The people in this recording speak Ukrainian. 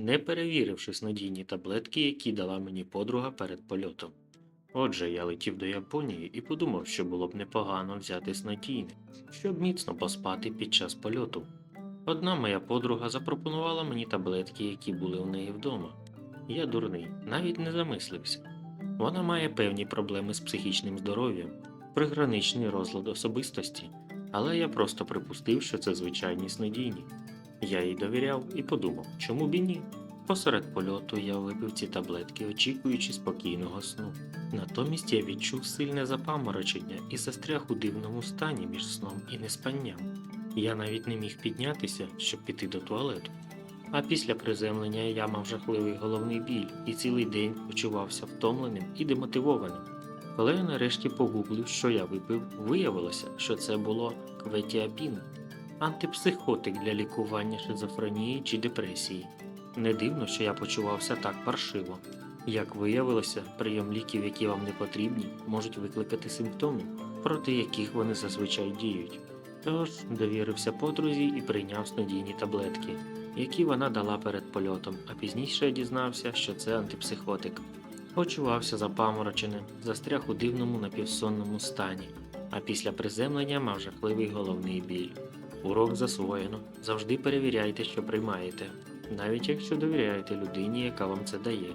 не перевіривши снодійні таблетки, які дала мені подруга перед польотом. Отже, я летів до Японії і подумав, що було б непогано взяти снодійне, щоб міцно поспати під час польоту. Одна моя подруга запропонувала мені таблетки, які були у неї вдома. Я дурний, навіть не замислився. Вона має певні проблеми з психічним здоров'ям, приграничний розлад особистості, але я просто припустив, що це звичайні снодійні. Я їй довіряв і подумав, чому б і ні. Посеред польоту я випив ці таблетки, очікуючи спокійного сну. Натомість я відчув сильне запаморочення і застряг у дивному стані між сном і неспанням. Я навіть не міг піднятися, щоб піти до туалету. А після приземлення я мав жахливий головний біль і цілий день почувався втомленим і демотивованим. Коли я нарешті погуглив, що я випив, виявилося, що це було кветіапін, антипсихотик для лікування шизофренії чи депресії. Не дивно, що я почувався так паршиво. Як виявилося, прийом ліків, які вам не потрібні, можуть викликати симптоми, проти яких вони зазвичай діють. Тож довірився подрузі і прийняв снодійні таблетки, які вона дала перед польотом, а пізніше дізнався, що це антипсихотик. Почувався запамороченим, застряг у дивному напівсонному стані, а після приземлення мав жахливий головний біль. Урок засвоєно. Завжди перевіряйте, що приймаєте, навіть якщо довіряєте людині, яка вам це дає.